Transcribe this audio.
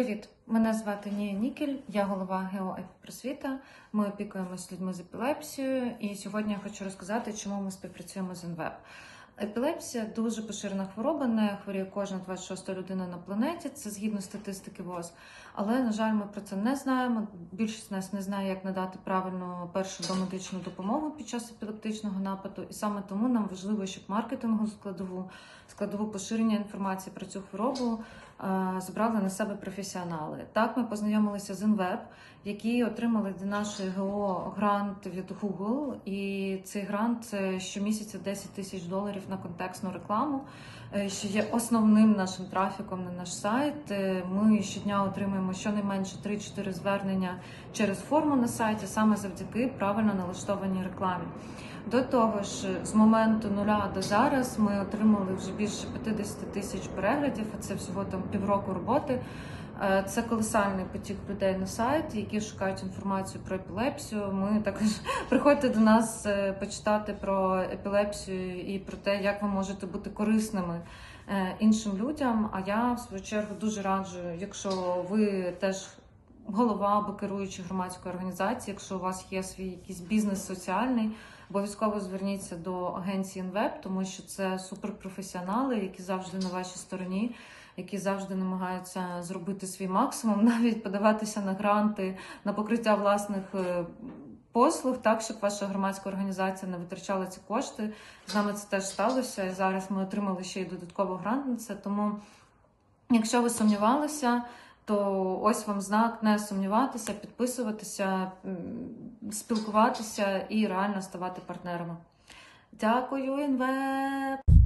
Привіт! Мене звати Нія Нікель, я голова ГЕО Просвіта. Ми опікуємося людьми з епілепсією, і сьогодні я хочу розказати, чому ми співпрацюємо з НВЕП. Епілепсія дуже поширена хвороба, не хворіє кожна 26 людина на планеті. Це згідно статистики ВОЗ. Але на жаль, ми про це не знаємо. Більшість нас не знає, як надати правильну першу домедичну допомогу під час епілептичного нападу. І саме тому нам важливо, щоб маркетингову складову, складову поширення інформації про цю хворобу е, забрали на себе професіонали. Так ми познайомилися з ІНВЕП, які отримали для нашої ГО грант від Google. І цей грант це щомісяця 10 тисяч доларів на контекстну рекламу, е, що є основним нашим трафіком на наш сайт. Е, Ми щодня отримуємо щонайменше 3-4 звернення через форму на сайті, саме завдяки правильно налаштованій рекламі. До того ж, з моменту нуля до зараз ми отримали вже більше 50 тисяч переглядів, а це всього там півроку роботи. Е, Це колосальний потік людей на сайт, які шукають інформацію про епілепсію. Ми також приходьте до нас е, почитати про епілепсію і про те, як ви можете бути корисними е, іншим людям. А я в свою чергу дуже раджу, якщо ви теж голова або керуючий громадської організації, якщо у вас є свій якийсь бізнес соціальний, обов'язково зверніться до агенції НВЕП, тому що це суперпрофесіонали, які завжди на вашій стороні. Які завжди намагаються зробити свій максимум, навіть подаватися на гранти на покриття власних е, послуг, так щоб ваша громадська організація не витрачала ці кошти. З нами це теж сталося. І зараз ми отримали ще й додатково грант на це. Тому, якщо ви сумнівалися, то ось вам знак не сумніватися, підписуватися, спілкуватися і реально ставати партнерами. Дякую, Інвеп!